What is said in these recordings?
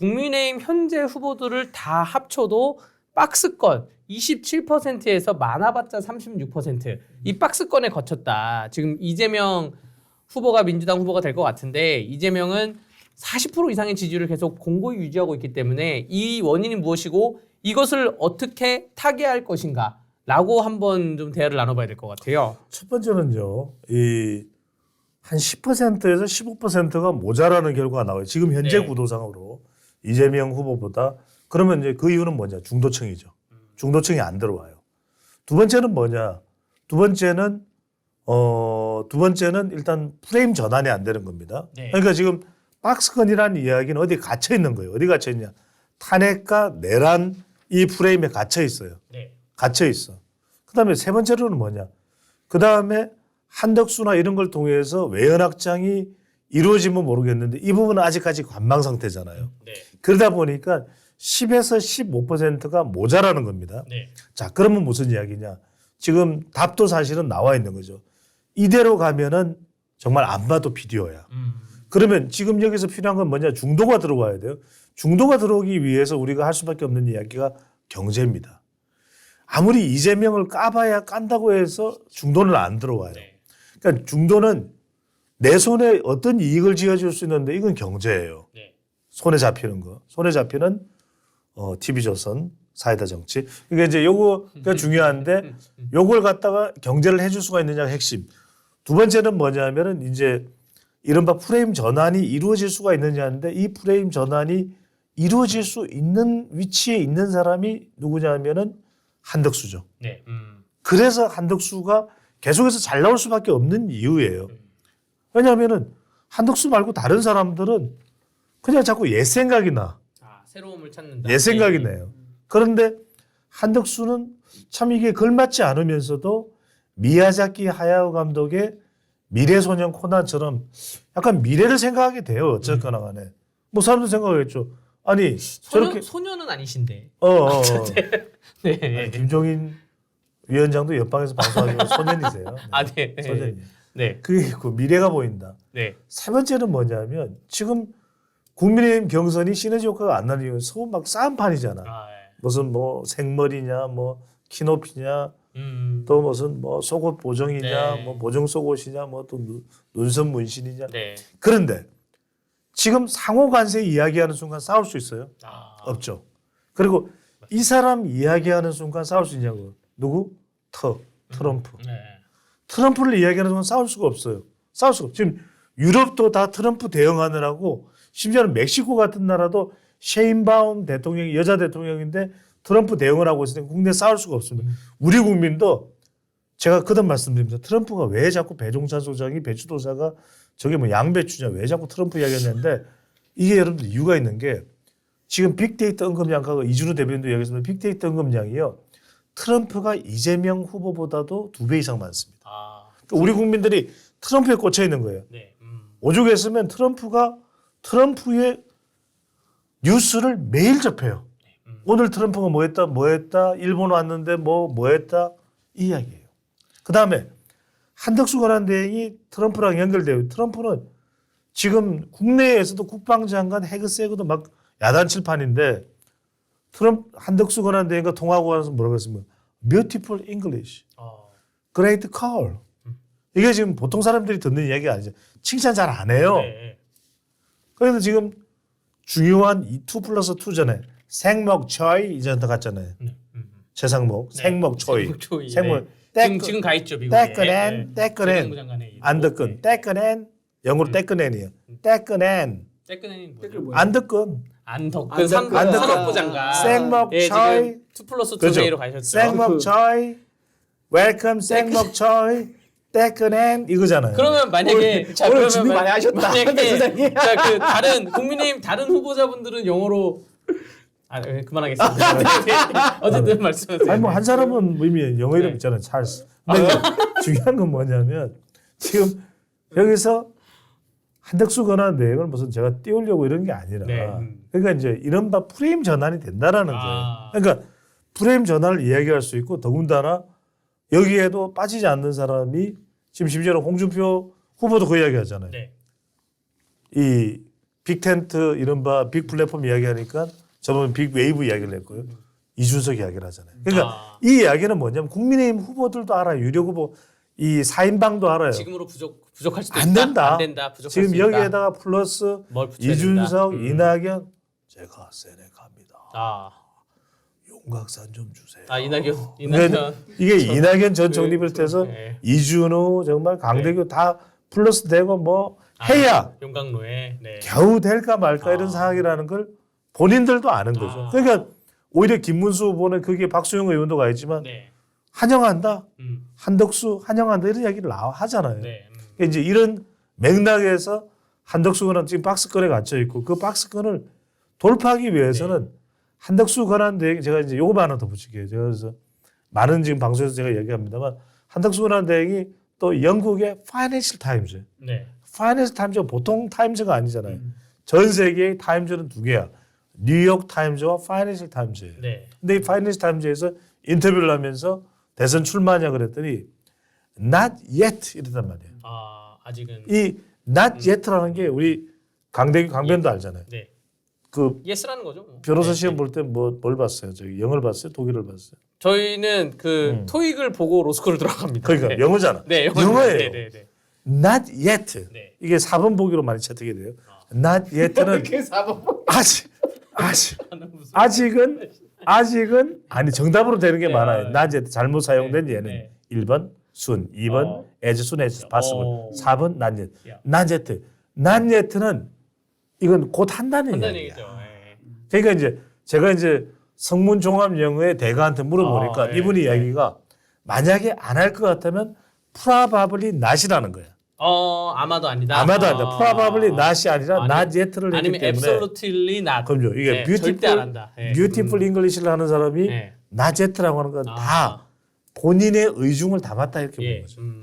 국민의힘 현재 후보들을 다 합쳐도 박스권 27%에서 많아봤자 36%이 박스권에 거쳤다. 지금 이재명 후보가 민주당 후보가 될 것 같은데 이재명은 40% 이상의 지지율을 계속 공고히 유지하고 있기 때문에 이 원인이 무엇이고 이것을 어떻게 타개할 것인가 라고 한번 좀 대화를 나눠봐야 될 것 같아요. 첫 번째는요. 이 한 10%에서 15%가 모자라는 결과가 나와요. 지금 현재 네. 구도상으로 이재명 후보보다 그러면 이제 그 이유는 뭐냐? 중도층이죠. 중도층이 안 들어와요. 두 번째는 뭐냐? 두 번째는 어, 두 번째는 일단 프레임 전환이 안 되는 겁니다. 네. 그러니까 지금 박스건이라는 이야기는 어디 갇혀 있는 거예요. 어디 갇혀 있냐? 탄핵과 내란 이 프레임에 갇혀 있어요. 네. 갇혀 있어. 그 다음에 세 번째로는 뭐냐? 그 다음에 한덕수나 이런 걸 통해서 외연 확장이 이루어지면 모르겠는데 이 부분은 아직까지 관망 상태잖아요. 네. 그러다 보니까 10에서 15%가 모자라는 겁니다. 네. 자, 그러면 무슨 이야기냐? 지금 답도 사실은 나와 있는 거죠. 이대로 가면은 정말 안 봐도 비디오야. 음. 그러면 지금 여기서 필요한 건 뭐냐? 중도가 들어와야 돼요. 중도가 들어오기 위해서 우리가 할 수밖에 없는 이야기가 경제입니다. 아무리 이재명을 까봐야 깐다고 해서 중도는 안 들어와요. 네. 그러니까 중도는 내 손에 어떤 이익을 지어줄 수 있는데 이건 경제예요. 네. 손에 잡히는 거. 손에 잡히는 어, TV조선 사이다 정치. 이게 이제 요거가 중요한데 요걸 갖다가 경제를 해줄 수가 있느냐가 핵심. 두 번째는 뭐냐면은 이제 이른바 프레임 전환이 이루어질 수가 있느냐인데 이 프레임 전환이 이루어질 수 있는 위치에 있는 사람이 누구냐면은 한덕수죠. 네. 음. 그래서 한덕수가 계속해서 잘 나올 수밖에 없는 이유예요. 왜냐하면은 한덕수 말고 다른 사람들은 그냥 자꾸 옛 생각이 나. 아, 새로움을 찾는다. 옛 생각이 네. 나요. 그런데 한덕수는 참 이게 걸맞지 않으면서도 미야자키 하야오 감독의 미래소년 코난처럼 약간 미래를 생각하게 돼요. 어쨌거나 간에. 뭐 사람도 생각하겠죠. 아니 소년, 저렇게 소년은 아니신데. 어, 어, 어. 네. 아니, 김종인 위원장도 옆방에서 방송하시고 소년이세요. 네. 아, 네. 네. 소년이에요. 네. 그게 있고 미래가 보인다. 네. 세 번째는 뭐냐면 지금 국민의힘 경선이 시너지 효과가 안 나는 이유는 서로 막 싸움판이잖아. 아, 네. 무슨 뭐 생머리냐, 뭐 키높이냐, 음. 또 무슨 뭐 속옷 보정이냐, 네. 뭐 보정 속옷이냐, 뭐 또 눈썹 문신이냐. 네. 그런데 지금 상호 관세 이야기하는 순간 싸울 수 있어요? 아. 없죠. 그리고 이 사람 이야기하는 순간 싸울 수 있냐고. 누구? 터, 트럼프. 네. 트럼프를 이야기하는 순간 싸울 수가 없어요. 싸울 수가 없어요. 지금 유럽도 다 트럼프 대응하느라고 심지어는 멕시코 같은 나라도 셰인바움 대통령이 여자 대통령인데 트럼프 대응을 하고 있으니까 국내 싸울 수가 없습니다. 우리 국민도 제가 그런 말씀드립니다. 트럼프가 왜 자꾸 배종찬 소장이 배추도사가 저게 뭐 양배추냐 왜 자꾸 트럼프 이야기했는데 이게 여러분들 이유가 있는 게 지금 빅데이터 언급량하고 이준우 대변인도 이야기했습니다. 빅데이터 언급량이요. 트럼프가 이재명 후보보다도 두 배 이상 많습니다. 아. 그러니까 우리 국민들이 트럼프에 꽂혀 있는 거예요. 네. 음. 오죽했으면 트럼프가 트럼프의 뉴스를 매일 접해요. 음. 오늘 트럼프가 뭐 했다, 뭐 했다, 일본 왔는데 뭐, 뭐 했다, 이 이야기예요. 그 다음에 한덕수 권한 대행이 트럼프랑 연결돼요. 트럼프는 지금 국내에서도 국방장관 해그세그도 막 야단칠판인데 트럼프 한덕수 권한대행과 통화하고 와서 뭐라고 했습니까? Beautiful English. 어. Great call. 이게 지금 보통 사람들이 듣는 이야기가 아니죠. 칭찬 잘 안 해요. 네. 그래서 지금 중요한 이2 플러스 2 전에 생목 초이 이전 들어갔잖아요. 네. 음. 최상목, 네. 생목 초이. 생목 초이. 생목 네. 떼 지금 지금 가 있죠 미국에. 떼끄낸. 재경부 장관의 이름. 안드끈, 떼끄낸 영어로 음. 댓글 뭐죠? 뭐예요? 안드끈, 안덕근 안덕근. 산- 안덕근. 산업부 장관. 생목 예, 초이, 지금 2 플러스 2 그죠? 회의로 가셨죠. 생목 초이, 웰컴 생목 초이, 떼끄낸 이거잖아요. 그러면 만약에 자 오늘 그러면 준비 만- 많이 하셨다. 만약에. 자그 다른 국민의힘 다른 후보자분들은 영어로 아 네, 그만하겠습니다. 네, 네. 어쨌든 말씀하세요. 아니 뭐 한 사람은 뭐 이미 영어 이름 네. 있잖아요. 찰스. 근데 중요한 건 뭐냐면 지금 여기서 한덕수 권한 내용을 무슨 제가 띄우려고 이런 게 아니라 네. 음. 그러니까 이제 이른바 프레임 전환이 된다라는 아. 거예요. 그러니까 프레임 전환을 이야기할 수 있고 더군다나 여기에도 빠지지 않는 사람이 지금 심지어는 홍준표 후보도 그 이야기 하잖아요. 네. 이 빅텐트 이른바 빅 플랫폼 이야기하니까 저는 빅 웨이브 이야기를 했고요. 이준석 이야기를 하잖아요. 그러니까 아. 이 이야기는 뭐냐면 국민의힘 후보들도 알아요. 유력 후보 이 사인방도 알아요. 지금으로 부족 부족할 수도 안 있다. 된다. 안 된다. 부족할 지금 수 있다. 여기에다가 플러스 뭘 붙여야 이준석, 된다. 음. 이낙연 제가 세네 갑니다. 아, 용각산 좀 주세요. 아 이낙연 이낙연 이게 이낙연 전 그- 총리 비롯해서 네. 이준호 정말 강대규 다 플러스 되고 뭐 해야 용광로에 네. 겨우 될까 말까 이런 아. 상황이라는 걸 본인들도 아는 거죠. 아. 그러니까 오히려 김문수 후보는 거기에 박수영 의원도 가 있지만 네. 환영한다, 음. 한덕수 환영한다 이런 이야기를 하잖아요. 네. 음. 그러니까 이제 이런 맥락에서 한덕수 권한 지금 박스권에 갇혀 있고 그 박스권을 돌파하기 위해서는 네. 한덕수 권한 대행 제가 이제 요거 하나 더 붙일게요. 제가 그래서 많은 지금 방송에서 제가 얘기합니다만 한덕수 권한 대행이 또 영국의 파이낸셜 타임즈, 네. 파이낸셜 타임즈가 보통 타임즈가 아니잖아요. 음. 전 세계의 타임즈는 두 개야. 뉴욕 타임즈와 파이낸셜 타임즈예요. 네. 근데 이 파이낸셜 타임즈에서 인터뷰를 하면서 대선 출마하냐 그랬더니 not yet 이랬단 말이에요. 아 아직은 이 not yet라는 게 우리 강대규 강변도 알잖아요. 네. 그 예스라는 거죠. 뭐. 변호사 네. 시험 볼때 뭐 뭘 봤어요? 저기 영어를 봤어요? 독일을 봤어요? 저희는 그 음. 토익을 보고 로스쿨을 들어갑니다. 그러니까 네. 영어잖아. 네, 영어 영어예요. 네, 네, 네. not yet. 네. 이게 4번 보기로 많이 채택이 돼요. not yet는 그 4번 아직 아직 아직은 아직은 아니 정답으로 되는 게 네, 많아요. 아, yet 잘못 사용된 네, 예는 네. 1번 순, 2번 어. as soon as possible, 어. 4번 not yet. 야. not yet. not yet는 이건 곧 한다는 얘기야. 네. 그러니까 이제 제가 이제 성문 종합 영어의 대가한테 물어보니까 아, 네, 이분이 네. 이야기가 만약에 안 할 것 같다면 probably not이라는 거야. 어 아마도 아니다. 아마도 아니다. 아. probably not이 아니라 아니- not yet를 했기 아니면 때문에 absolutely not. 그럼요. 이게 네, beautiful, 절대 안 한다. 네. beautiful English를 하는 사람이 네. not yet라고 하는 건 아. 다 본인의 의중을 담았다 이렇게 예. 보는 거죠. 음.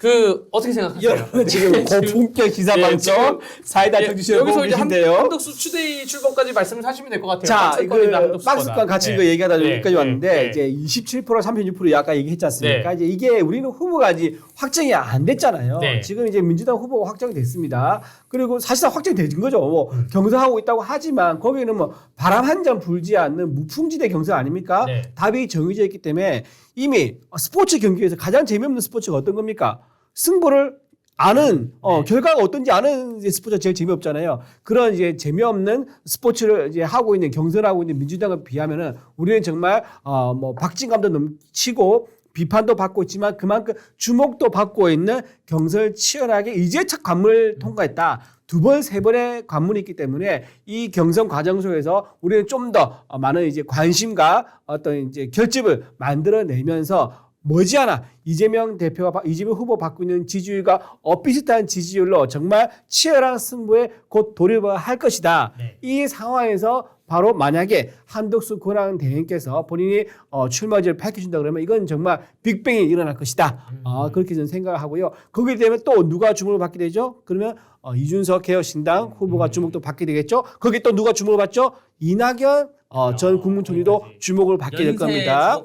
그 어떻게 생각하세요? 여러분 지금 고품격 기사 예, 방송 지금- 사이다 예, 여기서 이제 계신데요. 한덕수 추대이 출범까지 말씀을 하시면 될 것 같아요. 자, 한덕수거다. 박스권 갇힌 네. 거 얘기하다 네, 여기까지 네, 왔는데 네. 이제 27% 36% 아까 얘기했지 않습니까? 네. 이제 이게 우리는 후보가 아직 확정이 안 됐잖아요. 네. 지금 이제 민주당 후보가 확정이 됐습니다. 그리고 사실상 확정이 된 거죠. 뭐 경선하고 있다고 하지만 거기는 뭐 바람 한점 불지 않는 무풍지대 경선 아닙니까? 네. 답이 정해져 있기 때문에 이미 스포츠 경기에서 가장 재미없는 스포츠가 어떤 겁니까? 승부를 아는 어, 네. 결과가 어떤지 아는 이제 스포츠가 제일 재미없잖아요. 그런 이제 재미없는 스포츠를 이제 하고 있는 경선하고 있는 민주당에 비하면은 우리는 정말 어뭐 박진 감도 넘치고 비판도 받고 있지만 그만큼 주목도 받고 있는 경선을 치열하게 이제 첫 관문을 통과했다. 두 번, 세 번의 관문이 있기 때문에 이 경선 과정 속에서 우리는 좀 더 많은 이제 관심과 어떤 이제 결집을 만들어내면서 머지않아 이재명 대표가 바- 이재명 후보 받고 있는 지지율과 엇비슷한 지지율로 정말 치열한 승부에 곧 돌입을 할 것이다. 네. 이 상황에서 바로 만약에 한덕수 권한 대행께서 본인이 어, 출마지를 밝혀준다 그러면 이건 정말 빅뱅이 일어날 것이다. 어, 그렇게 저는 생각을 하고요. 거기에 되면 또 누가 주목을 받게 되죠? 그러면 어, 이준석 개혁 신당 후보가 주목도 받게 되겠죠. 거기에 또 누가 주목을 받죠? 이낙연 어, 전 아, 국무총리도 거기까지. 주목을 받게 될 겁니다.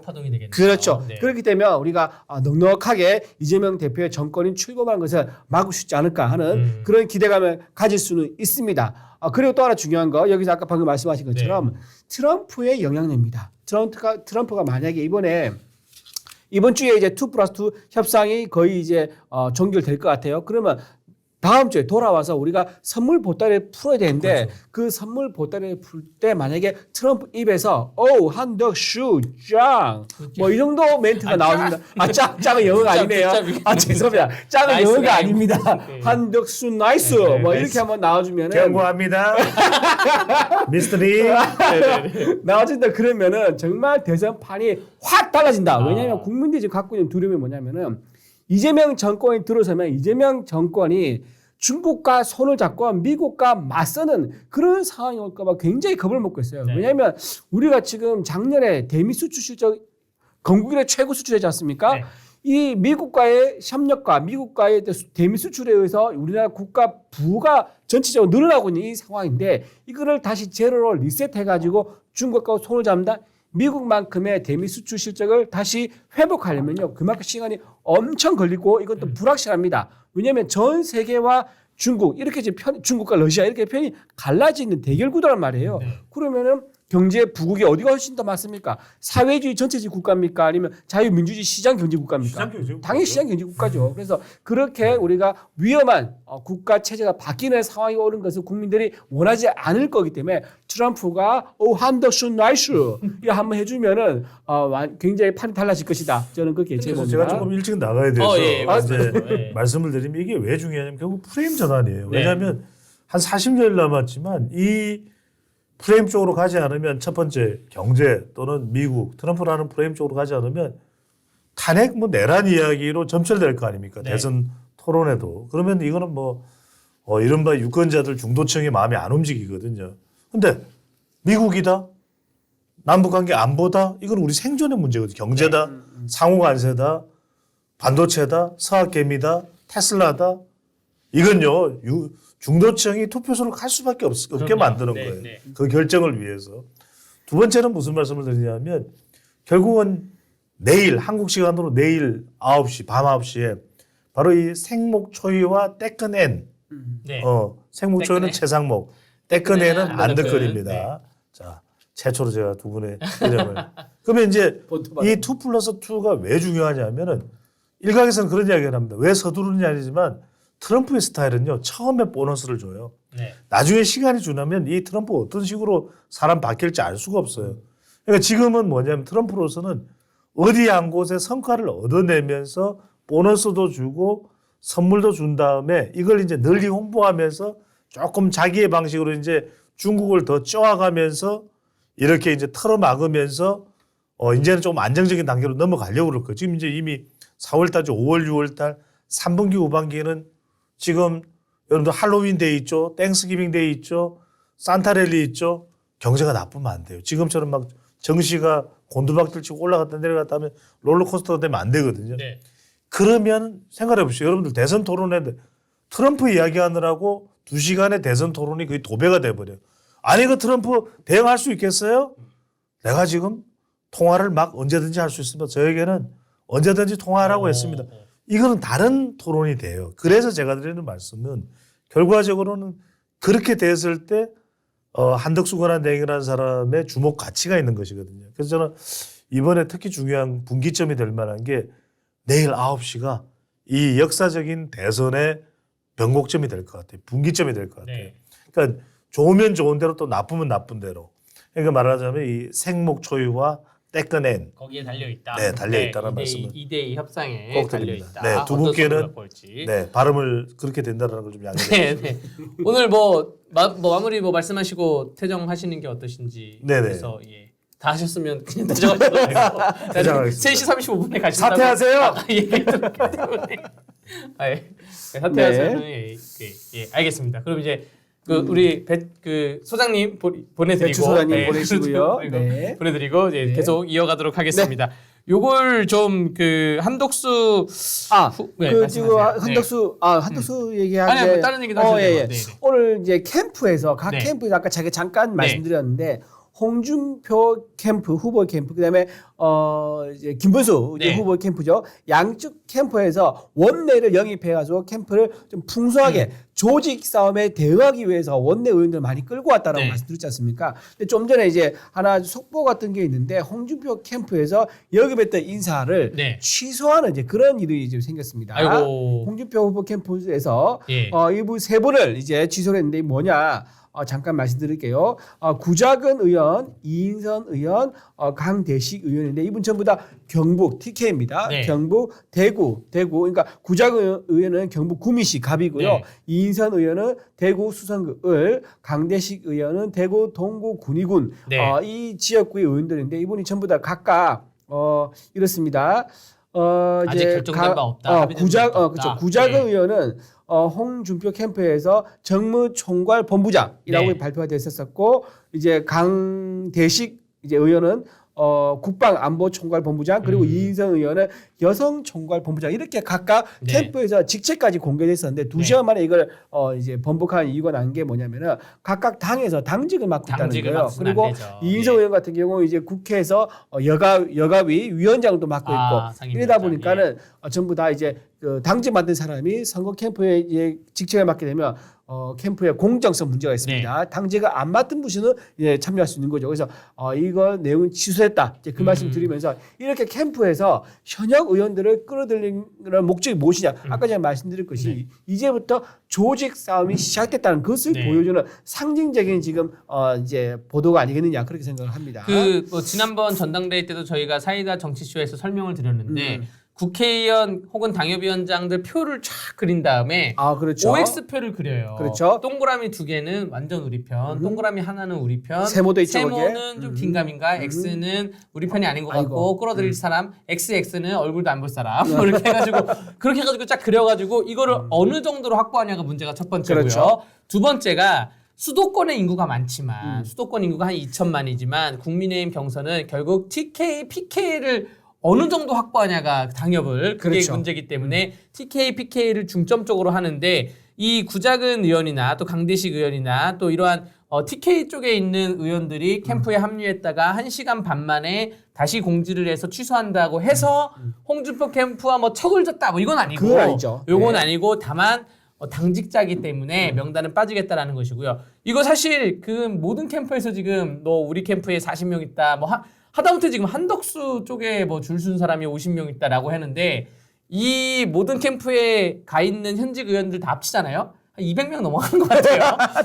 그렇죠. 네. 그렇기 때문에 우리가 아, 넉넉하게 이재명 대표의 정권이 출범한 것을 막을 수 있지 않을까 하는 음. 그런 기대감을 가질 수는 있습니다. 아, 그리고 또 하나 중요한 거 여기서 아까 방금 말씀하신 것처럼 네. 트럼프의 영향력입니다. 트럼프가 트럼프가 만약에 이번에 이번 주에 이제 2 플러스 2 협상이 거의 이제 어, 종결될 것 같아요. 그러면 다음 주에 돌아와서 우리가 선물 보따리를 풀어야 되는데 그 선물 보따리를 풀 때 만약에 트럼프 입에서 오 한덕 슈 짱 뭐 이 정도 멘트가 아, 나옵니다. 아 짱, 짱은 영어가 짱, 아니네요. 짱. 아 죄송합니다. 짱은 영어가. 아닙니다. 네. 한덕수 나이스 네, 뭐 나이스. 이렇게 한번 나와주면은 경고합니다. 미스터리. 나와준다 그러면은 정말 대선판이 확 달라진다. 아. 왜냐하면 국민들이 지금 갖고 있는 두려움이 뭐냐면은 이재명 정권이 들어서면 이재명 정권이 중국과 손을 잡고 미국과 맞서는 그런 상황이 올까봐 굉장히 겁을 먹고 있어요. 네. 왜냐하면 우리가 지금 작년에 대미 수출 실적 건국일의 최고 수출이지 않습니까? 네. 이 미국과의 협력과 미국과의 대미 수출에 의해서 우리나라 국가 부가 전체적으로 늘어나고 있는 이 상황인데 이거를 다시 제로로 리셋해가지고 중국과 손을 잡는다. 미국만큼의 대미 수출 실적을 다시 회복하려면요 그만큼 시간이 엄청 걸리고 이것도 불확실합니다. 왜냐하면 전 세계와 중국 이렇게 이제 편 중국과 러시아 이렇게 편이 갈라지는 대결 구도란 말이에요. 네. 그러면은 경제 부국이 어디가 훨씬 더 많습니까? 사회주의 전체주의 국가입니까? 아니면 자유민주주의 시장 경제 국가입니까? 시장 경제 국가죠. 당연히 시장 경제 국가죠. 그래서 그렇게 우리가 위험한 어, 국가 체제가 바뀌는 상황이 오는 것을 국민들이 원하지 않을 거기 때문에 트럼프가 오 한덕순 나이스 이거 한번 해주면은 어, 완- 굉장히 판이 달라질 것이다. 저는 그렇게 예측해봅니다. 제가 조금 일찍 나가야 돼서 어, 예, 이제 예. 말씀을 드리면 이게 왜 중요하냐면 결국 프레임 전환이에요. 네. 왜냐하면 한 40년 남았지만 이 프레임 쪽으로 가지 않으면 첫 번째 경제 또는 미국 트럼프라는 프레임 쪽으로 가지 않으면 탄핵 뭐 내란 이야기로 점철될 거 아닙니까? 네. 대선 토론에도. 그러면 이거는 뭐 어, 이른바 유권자들 중도층의 마음이 안 움직이거든요. 근데 미국이다? 남북 관계 안보다? 이건 우리 생존의 문제거든요. 경제다? 상호 관세다? 반도체다? 서학개미다? 테슬라다? 이건요 유- 중도층이 투표소를 갈 수밖에 없, 그럼요. 만드는 네, 거예요. 네. 그 결정을 위해서 두 번째는 무슨 말씀을 드리냐면 결국은 내일 한국 시간으로 내일 9시 밤 9시에 바로 이 생목초이와 떼끈엔 네. 어, 생목초이는. 최상목 떼끈엔은 떼끈엔 안드끌입니다. 네. 자 최초로 제가 두 분의 이름을 그러면 이제 이 2 플러스 2가 왜 중요하냐면은 일각에서는 그런 이야기를 합니다. 왜 서두르느냐 아니지만 트럼프의 스타일은요 처음에 보너스를 줘요. 네. 나중에 시간이 지나면 이 트럼프 어떤 식으로 사람 바뀔지 알 수가 없어요. 그러니까 지금은 뭐냐면 트럼프로서는 어디 한 곳에 성과를 얻어내면서 보너스도 주고 선물도 준 다음에 이걸 이제 널리 홍보하면서 조금 자기의 방식으로 이제 중국을 더 쪼아가면서 이렇게 이제 털어막으면서 어 이제는 좀 안정적인 단계로 넘어가려고 그럴 거예요. 지금 이제 이미 4월 달죠. 5월, 6월 달 3분기, 후반기에는 지금 여러분들 할로윈 데이 있죠. 땡스기빙 데이 있죠. 산타랠리 있죠. 경제가 나쁘면 안 돼요. 지금처럼 막 정시가 곤두박질 치고 올라갔다 내려갔다 하면 롤러코스터가 되면 안 되거든요. 네. 그러면 생각해 보시죠. 여러분들 대선 토론회 트럼프 이야기하느라고 두 시간의 대선 토론이 거의 도배가 돼버려요. 아니 그 트럼프 대응할 수 있겠어요? 내가 지금 통화를 막 언제든지 할 수 있으면 저에게는 언제든지 통화하라고 어, 했습니다. 어. 이거는 다른 토론이 돼요. 그래서 제가 드리는 말씀은 결과적으로는 그렇게 됐을 때 어, 한덕수 권한대행이라는 사람의 주목 가치가 있는 것이거든요. 그래서 저는 이번에 특히 중요한 분기점이 될 만한 게 내일 9시가 이 역사적인 대선의 변곡점이 될 것 같아요. 분기점이 될 것 같아요. 네. 그러니까 좋으면 좋은 대로 또 나쁘면 나쁜 대로. 그러니까 말하자면 이 생목 초유와 떼꺼낸 거기에 달려 있다. 네, 달려 있다는 2대2, 말씀을 2대2 협상에 꼭 달려 드립니다. 있다. 네, 두 어떤 분께는 올지. 네, 발음을 그렇게 된다는 걸 좀 양해해 네, 네. 오늘 뭐, 마, 뭐 마무리 뭐 말씀하시고 퇴정하시는 게 어떠신지. 네 네. 그래서 예. 다 하셨으면 그냥 퇴정하셔도 되고. 퇴장하겠습니다. 3시 35분에 가신다고. 사퇴하세요. 들었기 때문에. 아, 예. 네, 사퇴하세요. 예, 예, 예, 알겠습니다. 그럼 이제 그 우리 배, 그 소장님 보, 보내드리고 배추 소장님 네, 보내시고요. 네. 보내드리고 이제 네. 계속 이어가도록 하겠습니다. 요걸 좀 그 한독수 아, 후- 네, 그 말씀하세요. 지금 네. 한덕수 아 한덕수 얘기하는 아니, 게뭐 다른 얘기도 하셔도 어, 예, 되고. 예. 네, 네. 오늘 이제 캠프에서 각 네. 캠프에서 아까 제가 잠깐 네. 말씀드렸는데 홍준표 캠프 후보 캠프 그다음에 어 이제 김문수 이제 네. 후보 캠프죠. 양쪽 캠프에서 원내를 영입해 가지고 캠프를 좀 풍성하게 음. 조직 싸움에 대응하기 위해서 원내 의원들 많이 끌고 왔다라고 네. 말씀드렸지 않습니까? 근데 좀 전에 이제 하나 속보 같은 게 있는데 홍준표 캠프에서 영입했던 인사를 네. 취소하는 이제 그런 일이 지금 생겼습니다. 아이고. 홍준표 후보 캠프에서 예. 어, 일부 세 분을 이제 취소를 했는데 뭐냐? 어, 잠깐 말씀드릴게요. 어, 구자근 의원, 이인선 의원, 어, 강대식 의원인데 이분 전부 다 경북 TK입니다. 네. 경북 대구, 대구. 그러니까 구자근 의원은 경북 구미시 갑이고요. 네. 이인선 의원은 대구 수성을, 강대식 의원은 대구 동구 군위군. 네. 어, 이 지역구의 의원들인데 이분이 전부 다 각각 어, 이렇습니다. 어, 아직 결정된 바 없다. 어, 바도 어. 그렇죠. 구자근 네. 의원은 어, 홍준표 캠프에서 정무총괄 본부장이라고 네. 발표가 됐었었고 이제 강대식 이제 의원은 어, 국방안보총괄본부장 그리고 음. 이인성 의원은 여성총괄본부장 이렇게 각각 네. 캠프에서 직책까지 공개됐었는데 두 네. 시간 만에 이걸 어, 이제 번복한 이유가 난 게 뭐냐면은 각각 당에서 당직을 맡고 있다는 거예요. 그리고 되죠. 이인성 예. 의원 같은 경우 이제 국회에서 어, 여가 여가위 위원장도 맡고 있고 아, 상임위원장, 이러다 보니까는 어, 전부 다 이제 그 당직 맡은 사람이 선거 캠프에 직책을 맡게 되면 어, 캠프에 공정성 문제가 있습니다. 네. 당직을 안 맡은 분은 이제 참여할 수 있는 거죠. 그래서 어, 이거 내용 취소했다. 이제 그 음. 말씀 드리면서 이렇게 캠프에서 현역 의원들을 끌어들이는 목적이 무엇이냐? 음. 아까 제가 말씀드릴 것이 이제부터 조직 싸움이 시작됐다는 것을 네. 보여주는 상징적인 지금 어, 이제 보도가 아니겠느냐 그렇게 생각을 합니다. 그 뭐 지난번 전당대회 때도 저희가 사이다 정치쇼에서 설명을 드렸는데 음. 국회의원 혹은 당협위원장들 표를 쫙 그린 다음에 아 그렇죠. OX 표를 그려요. 그렇죠. 동그라미 두 개는 완전 우리 편, 음. 동그라미 하나는 우리 편, 세모도 있죠, 거기에. 세모는 좀 음. 긴가민가, 음. X는 우리 편이 아닌 것 아이고. 같고 끌어들일 음. 사람, XX는 얼굴도 안 볼 사람 뭐 이렇게 해가지고 그렇게 해가지고 쫙 그려가지고 이거를 어느 정도로 확보하냐가 문제가 첫 번째고요. 음. 그렇죠. 두 번째가 수도권의 인구가 많지만 음. 수도권 인구가 한 2천만이지만 국민의힘 경선은 결국 TK, PK를 어느 정도 확보하냐가 당협을 그게 그렇죠. 문제이기 때문에 TK, PK를 중점적으로 하는데 이 구자근 의원이나 또 강대식 의원이나 또 이러한 어, TK 쪽에 있는 의원들이 캠프에 합류했다가 1시간 반 만에 다시 공지를 해서 취소한다고 해서 홍준표 캠프와 뭐 척을 졌다 뭐 이건 아니고 그건 아니죠. 요건 네. 아니고 다만 어, 당직자기 때문에 명단은 빠지겠다라는 것이고요. 이거 사실 그 모든 캠프에서 지금 너 우리 캠프에 40명 있다. 뭐 하, 하다못해 지금 한덕수 쪽에 뭐 줄 쓴 사람이 50명 있다라고 하는데 이 모든 캠프에 가 있는 현직 의원들 다 합치잖아요. 한 200명 넘어가는 것 같아요.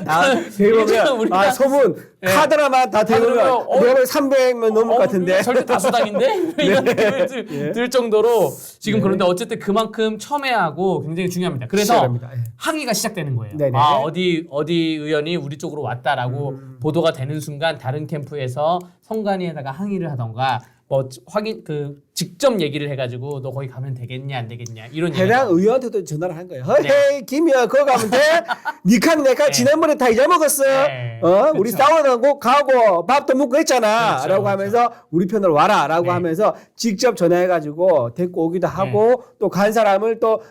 다 대보면 우리가- 아 소문 예. 카드라만 다 카드라면, 어, 내가 보면 300명 넘을 것 어, 같은데 이거 절대 다수당인데 이런 느낌을 들, 예. 들 정도로 지금 네. 그런데 어쨌든 그만큼 첨예하고 굉장히 중요합니다. 그래서. 예. 항의가 시작되는 거예요. 네네. 아 어디 어디 의원이 우리 쪽으로 왔다라고 음. 보도가 되는 순간 다른 캠프에서 성관위에다가 항의를 하던가 뭐 확인 그 직접 얘기를 해가지고 너 거기 가면 되겠냐 안 되겠냐 이런 해당 얘기가 의원한테도 전화를 한 거예요. 허헤이 김이야 그거 가면 돼. 니칸 내칸 네. 지난번에 다 잊어먹었어. 네. 어 우리 그쵸. 싸워나고 가고 밥도 먹고 했잖아. 그렇죠, 라고 그렇죠. 하면서 우리 편으로 와라라고 네. 하면서 직접 전화해가지고 데리고 오기도 하고 또 간 사람을 또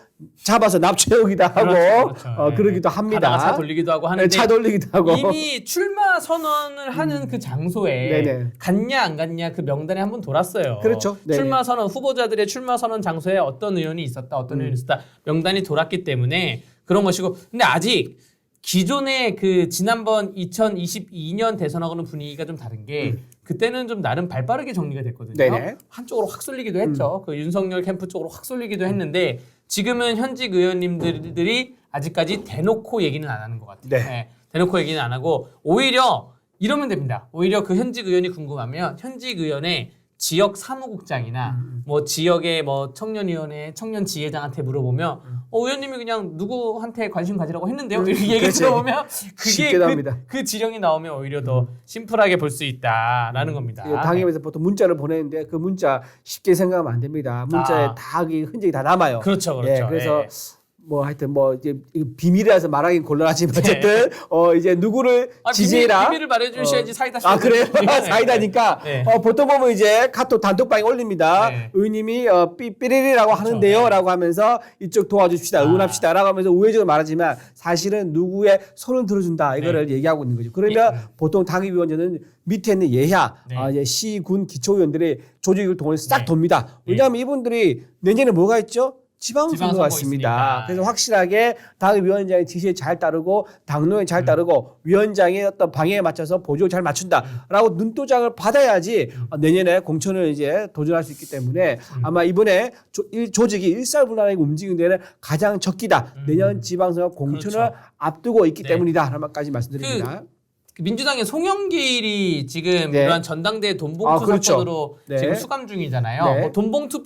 잡아서 납치해오기도 하고 그렇죠, 그렇죠. 어, 네. 그러기도 합니다. 돌리기도 하고 네, 하는데 차 돌리기도 하고. 이미 출마 선언을 하는 그 장소에 네네. 갔냐 안 갔냐 그 명단에 한번 돌았어요. 그렇죠. 네네. 출마 선언 후보자들의 출마 선언 장소에 어떤 의원이 있었다, 어떤 음. 의원이 있었다 명단이 돌았기 때문에 그런 것이고 근데 아직 기존의 그 지난번 2022년 대선하고는 분위기가 좀 다른 게 그때는 좀 나름 발빠르게 정리가 됐거든요. 음. 네네. 음. 한쪽으로 확 쏠리기도 했죠. 그 윤석열 캠프 쪽으로 확 쏠리기도 했는데 지금은 현직 의원님들이 아직까지 대놓고 얘기는 안 하는 것 같아요. 네. 네, 대놓고 얘기는 안 하고 오히려 이러면 됩니다. 오히려 그 현직 의원이 궁금하면 현직 의원의 지역 사무국장이나 음, 뭐 지역의 뭐 청년위원회 청년 지회장한테 물어보면 어, 의원님이 그냥 누구한테 관심 가지라고 했는데요. 이렇게 얘기 음. 그렇지. 들어보면 그게 그. 음. 그 지령이 나오면 오히려 더 심플하게 볼 수 있다라는 겁니다. 예, 당임에서 보통 문자를 보내는데 그 문자 쉽게 생각하면 안 됩니다. 문자에 아. 다그 흔적이 다 남아요. 그렇죠, 그렇죠. 예, 그래서 예. 뭐 하여튼 뭐 이제 비밀이라서 말하기는 곤란하지만 어쨌든 어 이제 누구를 네. 아, 지지해라. 비밀, 을 말해주셔야지 사이다. 아 그래요? 네. 사이다니까 네. 어, 보통 보면 이제 카톡 단톡방에 올립니다. 네. 의원님이 어, 삐, 삐리리라고 그렇죠. 하는데요라고 하면서 이쪽 도와줍시다, 아. 응원합시다라고 하면서 우회적으로 말하지만 사실은 누구의 손을 들어준다 이거를 얘기하고 있는 거죠. 그러면 보통 당위위원회는 밑에 있는 예하, 네. 아, 이제 시군 기초위원들이 조직을 통해서 싹 네. 돕니다. 왜냐하면 이분들이 내년에 뭐가 있죠? 지방선거가 지방선거 있습니다. 있으니까. 그래서 확실하게 당 위원장의 지시에 잘 따르고 당론에 음. 잘 따르고 위원장의 어떤 방해에 맞춰서 보조를 잘 맞춘다라고 눈도장을 받아야지 음. 어, 내년에 공천을 이제 도전할 수 있기 때문에 아마 이번에 조, 일, 조직이 일사불란하게 움직이는 데는 가장 적기다. 내년 지방선거 공천을 음. 그렇죠. 앞두고 있기 네. 때문이다. 라는 말까지 말씀드립니다. 그 민주당의 송영길이 지금 네. 이러한 전당대 돈봉투 아, 그렇죠. 사건으로 네. 지금 수감 중이잖아요. 네. 뭐 돈봉투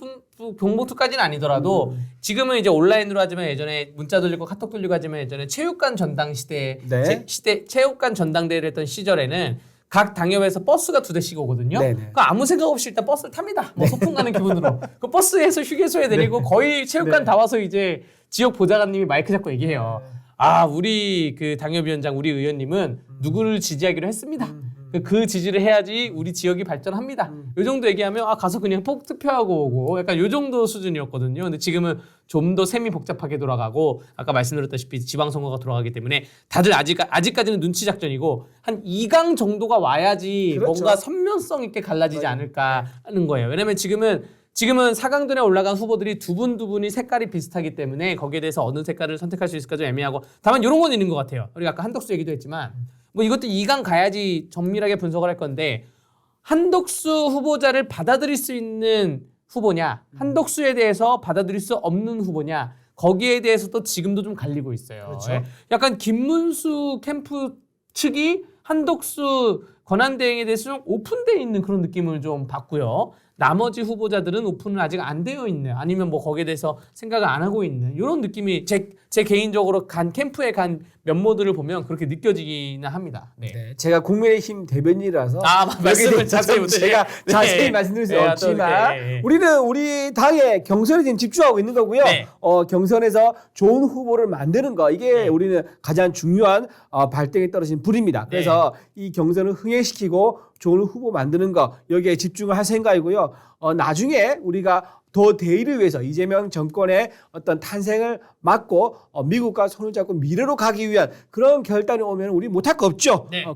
돈봉투까지는 아니더라도 지금은 이제 온라인으로 하지만 예전에 문자 돌리고 카톡 돌리고 하지만 예전에 체육관 전당 시대 네. 제- 시대 체육관 전당대회를 했던 시절에는 각 당협에서 버스가 두 대씩 오거든요. 네네. 그 아무 생각 없이 일단 버스를 탑니다. 뭐 소풍 가는 기분으로. 그 버스에서 휴게소에 내리고 거의 체육관 네. 다 와서 이제 지역 보좌관님이 마이크 잡고 얘기해요. 아 우리 그 당협위원장 우리 의원님은 누구를 지지하기로 했습니다. 그 지지를 해야지 우리 지역이 발전합니다. 음. 요 정도 얘기하면 아 가서 그냥 폭 투표하고 오고 약간 요 정도 수준이었거든요. 근데 지금은 좀더 세미 복잡하게 돌아가고 아까 말씀드렸다시피 지방선거가 돌아가기 때문에 다들 아직 아직까지는 눈치 작전이고 한 2강 정도가 와야지 그렇죠. 뭔가 선면성 있게 갈라지지 않을까 하는 거예요. 왜냐면 지금은 지금은 4강전에 올라간 후보들이 두 분 두 분이 색깔이 비슷하기 때문에 거기에 대해서 어느 색깔을 선택할 수 있을까 좀 애매하고 다만 이런 건 있는 것 같아요. 우리가 아까 한덕수 얘기도 했지만 뭐 이것도 2강 가야지 정밀하게 분석을 할 건데 한덕수 후보자를 받아들일 수 있는 후보냐, 한덕수에 대해서 받아들일 수 없는 후보냐, 거기에 대해서도 지금도 좀 갈리고 있어요. 그렇죠. 예. 약간 김문수 캠프 측이 한덕수 권한대행에 대해서 좀 오픈되어 있는 그런 느낌을 좀 받고요. 나머지 후보자들은 오픈은 아직 안 되어 있는 아니면 뭐 거기에 대해서 생각을 안 하고 있는 이런 느낌이 제, 제 개인적으로 간 캠프에 간 면모들을 보면 그렇게 느껴지기는 합니다. 네. 네, 제가 국민의힘 대변인이라서 아, 말씀을 자세히. 제가 네. 자세히 말씀드릴 수 네, 없지만 또, 네, 네. 우리는 우리 당의 경선에 지금 집중하고 있는 거고요. 네. 어, 경선에서 좋은 후보를 만드는 거 이게 네. 우리는 가장 중요한 어, 발등에 떨어진 불입니다. 그래서 이 경선을 흥행시키고 좋은 후보 만드는 거 여기에 집중을 할 생각이고요. 어, 나중에 우리가 더 대의를 위해서 이재명 정권의 어떤 탄생을 막고 어, 미국과 손을 잡고 미래로 가기 위한 그런 결단이 오면 우리 못할 거 없죠. 네. 어,